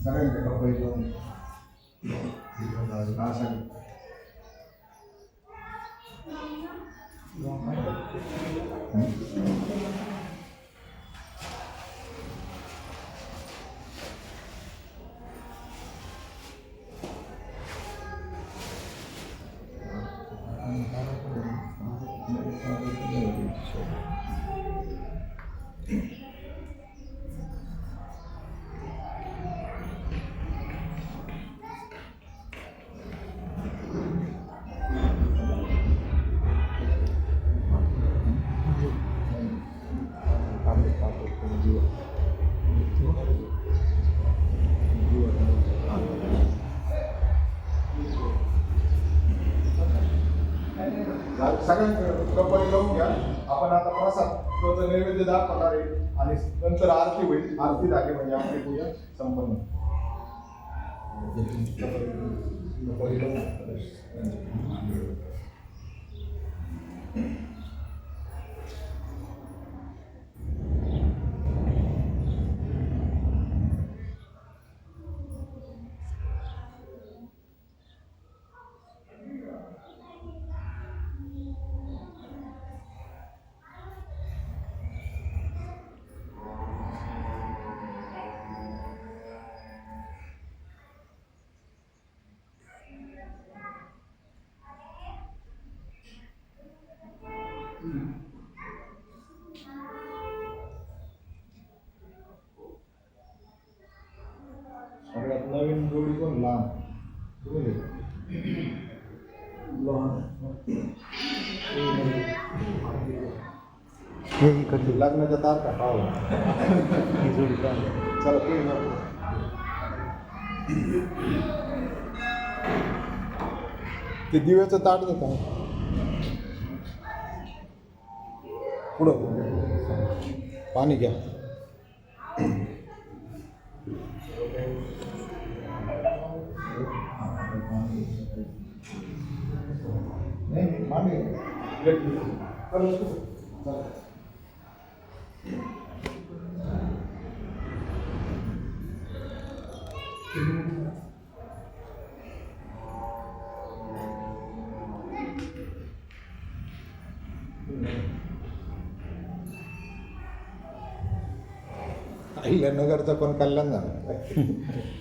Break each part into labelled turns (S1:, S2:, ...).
S1: Saka hindi ka pwede yung nasag. Thank hmm? you. तो नैवेद्य दाखवणार आहे. आणि नंतर आरती होईल. आरती झाली म्हणजे आपली पूजा संपन्न. सगळ्यात नवीन जोडी कोण लहान लग्नाच्या तारखा पाहू चला ते दिव्याचं ताट देता. पुढं. पाणी घ्या. नाही मागे प्लेट घेऊ. चला, चला. अहिल्यानगरचं पण कल्याण झालं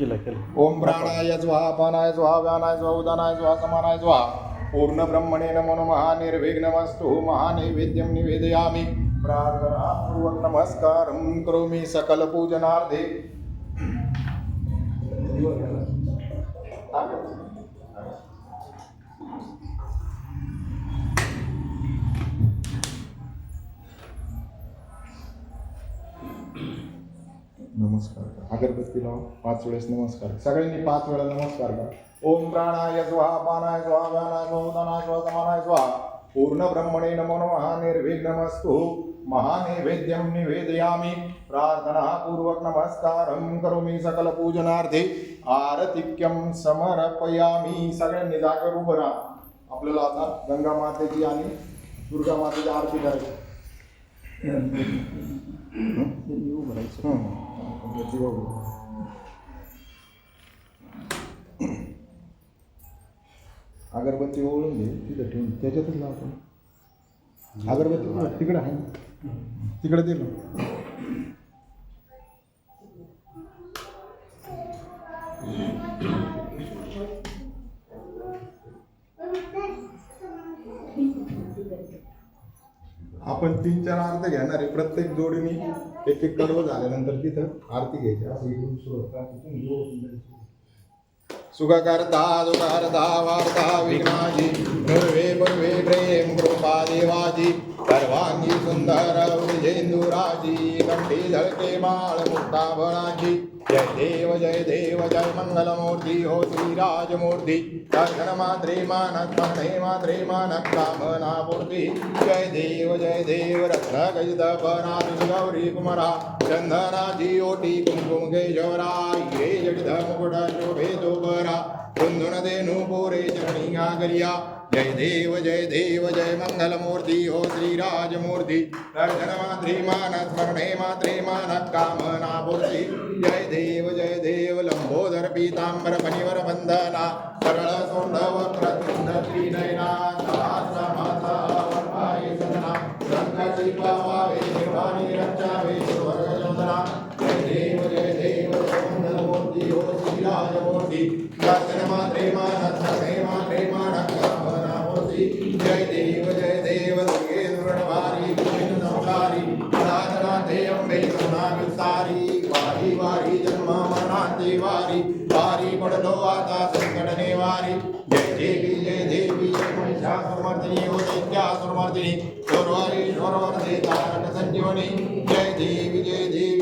S2: केलं केलं.
S1: ओम प्राणाय स्वाहा अपानाय स्वाहा व्यानाय स्वाहा उदानाय स्वाहा समानाय स्वाहा पूर्ण ब्रह्मणे नमो नमः निर्विघ्नमस्तु महानैवेद्यं निवेदयामि. प्रार्थनापूर्वक नमस्कारं करोमि सकलपूजनार्थे नमस्कार करा. अगरबत्ती लावा पाच वेळेस नमस्कार. सगळ्यांनी पाच वेळा नमस्कार करा. ओम प्राणाय स्वाहा पानाय स्वाहा व्यानाय स्वाहा उदानाय स्वाहा समानाय स्वाहा. पूर्ण ब्रह्मणे नमो नमः. निर्विघ्नमस्तु. महानैवेद्यं निवेदयामि. प्रार्थनापूर्वक नमस्कारं करोमि सकलपूजनार्थे आरतिक्यं समर्पयामि. सगळ्यांनी जागेवर उभं राहा. आपल्याला आता गंगा मातेची आणि दुर्गा मातेची आरती करायची. अगरबत्ती ओळून घे तिथं ठेवून त्याच्यातच लावतो अगरबत्ती? तिकडं आहे. तिकडे दिलं आपण तीन चार आरती घेणार आहे. प्रत्येक जोडीने एक एक कडवं झाल्यानंतर तिथं आरती घ्यायची. असं इकडून सुरुवात करा. तिथून जोड. सुखकर्ता दुःखहर्ता वार्ता विघ्नाजी. पूर्वे पूर्वे प्रेम कृपा देवाजी. सर्वांगी सुंदर उजेंदुराजी कंठी झळके माळ मुक्ता बळाची जय देव जय देव जय मङ्गलमूर्ति हो श्रीराजमूर्ति। दर्शन मात्रे मानक मने मात्रे मानक कामना जय देव जय देव रत्न गजित गौरी कुमरा चंदनाची ओटी कुंकुम केशवरा ये जडित मुकुट शोभे दोबरा कुंदन देनु पोरे चरणी आगरिया जय देव जय देव जय मंगलमूर्ती हो श्रीराजमूर्ती। दर्शन मात्रे मान स्मरणे मात्रे मान कामना पूर्ती जय देव जय देव लंबोदर पीतांबर फणिवर बंधना सरळ सोंड वक्र त्रिनयना सहस्र माता वरपाय सदना रंगाची पावावे निर्वाणी रंचावे स्वर्ग जय देव जय देव मंगलमूर्ती हो श्रीराजमूर्ती। मरणांती वारी वारी पडलो आता संकट निवारी जय देवी जय देवी जय महिषासुरमर्दिनी ओ दैत्यासुरमर्दिनी चोरवारी चोरवर्धे तारक संजीवनी. जय देवी जय देवी.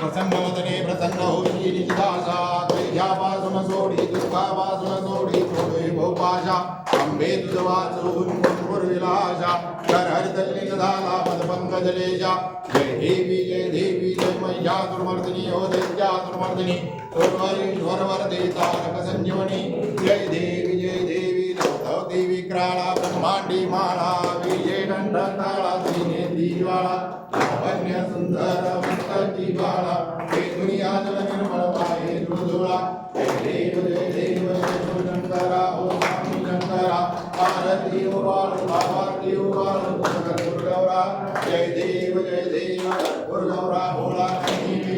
S1: प्रसन्न वदने प्रसन्न होई निदासा त्रैजापासून सोडी दुःखापासून सोडी सोडोय भोपाशा. अंबे तुझ वाचून विलाशा. कर हरितल्ली झाला पदपंकजलेशा जय देवी जय देवी जय मैया दुर्मर्दिनी हो दैत्या दुर्मर्दिनी सोडवारीश्वर वरदे तारक संजीवनी। जय देवी जय देवी नवधवती विक्राळा ब्रह्मांडी माळा विजय दंड काळा श्रीने दिवाळा लावण्य सुंदर मंत्राची बाळा हे दुनिया जल निर्मळ पाये दुर्दुळा। जय देव जय देव जय शंकरा ओ स्वामी शंकरा। आरती उवाळ जय देव दुर्गौरा भोळा लक्ष्मी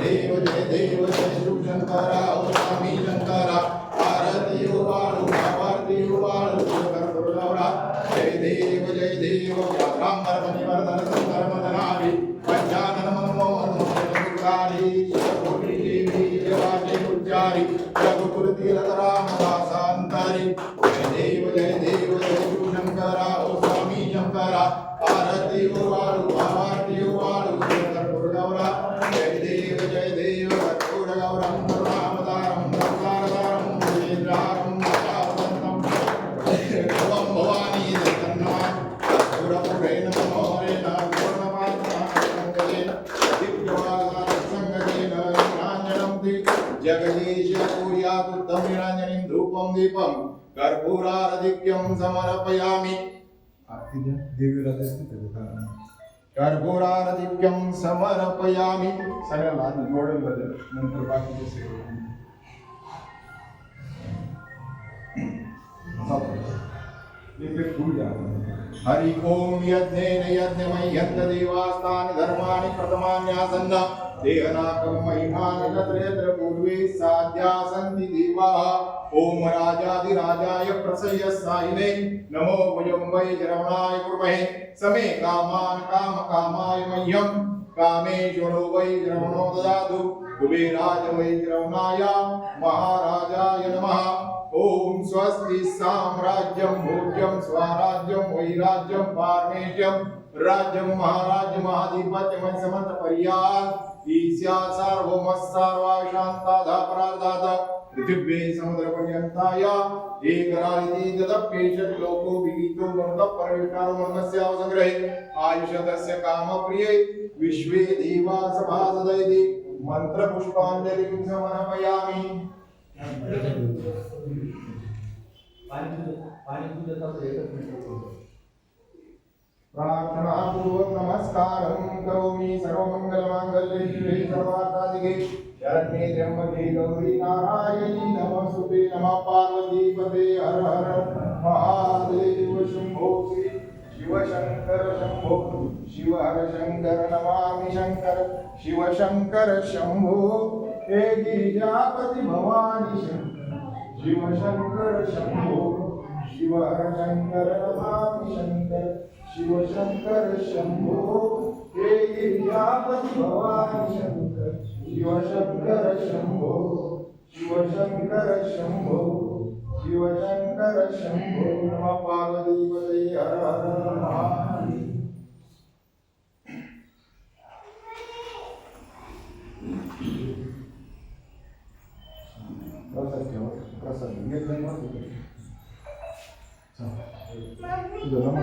S1: देव जय देव जय शिवशंकरा ओ स्वामी शंकरा गौरा जय देव जय देव व्याघ्रांबर परिवर्तन सुंदर मदनारी पंचानन मनमोहन कोटी देवी उच्चारी दासांतारी जय देव जय देव जय स्वामी शंकरा जगदीश कुर्यादुत्तम निराञ्जनीं धूपं दीपं कर्पूरारधिक्यं समर्पयामि
S3: देवीला तिथे
S1: कर्पूरारधिक्यं समर्पयामि
S3: सगळ्याला आधी मॉडेल बदल नंतर बाकीचे सगळे एक एक फुल द्या
S1: हरि ओम यज्ञेन यज्ञमय्यन्त देवास्तानि धर्माणि प्रथमान्यासन्न। देहनाकं महिमानि तत्र यत्र पूर्वे साध्या सन्ति देवाः। ॐ राजाधिराजाय प्रसय्यसायिने नमो वयं वै रमणाय कुर्महे। समे कामान् कामकामाय मह्यं कामेश्वरो वै रमणो ददातु। कुबेराज वै महाराजाय नमः। ॐ स्वस्ति साम्राज्यं भोज्यं स्वराज्यं वैराज्यं पारमेश्यं राज्यं महाराज आधिपत्यं समन्त पर्याय ईस्या सार्वभौम सर्वा शान्ताधा पराधात पृथिव्ये समुद्रपर्यन्ताय एकरालिति तदप्येषत् लोको विगीतो मरुतः परविष्टारो मर्मस्य अवसङ्ग्रहे आयुषदस्य कामप्रिये विश्वे देवा सभासदैति मन्त्रपुष्पाञ्जलिं समर्पयामि प्रार्थनापूर्वक नमस्कारं करोमि सर्वमङ्गलमाङ्गल्ये शिवे सर्वार्थादिके शरण्ये त्र्यम्बके गौरी नारायणी नमस्तुते नमः पार्वतीपते हर हर महादेव शम्भो श्री शिवशङ्कर शम्भो शिव हर शङ्कर नमामि शङ्कर शिवशङ्कर शम्भो हे गिरिजापति भवानी शङ्कर शिवशङ्कर शम्भो शिव हर शङ्कर नमामि शङ्कर शिव शङ्कर शम्भो हे गिरिजापति भवानी शंकर. शिव शङ्कर शम्भो शिव शिवशंकर शंभो. नम पार्वती हर हर.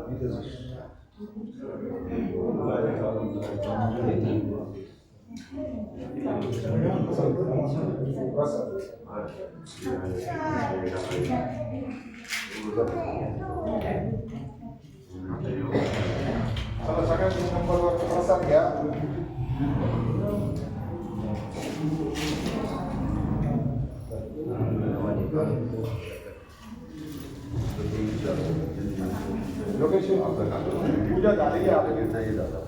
S1: तुझं नमस्कार करा. प्रसाद. चला सगळ्यांनी नंबरवर प्रसाद घ्या लोकेशन पूजा झालेली आहे आपली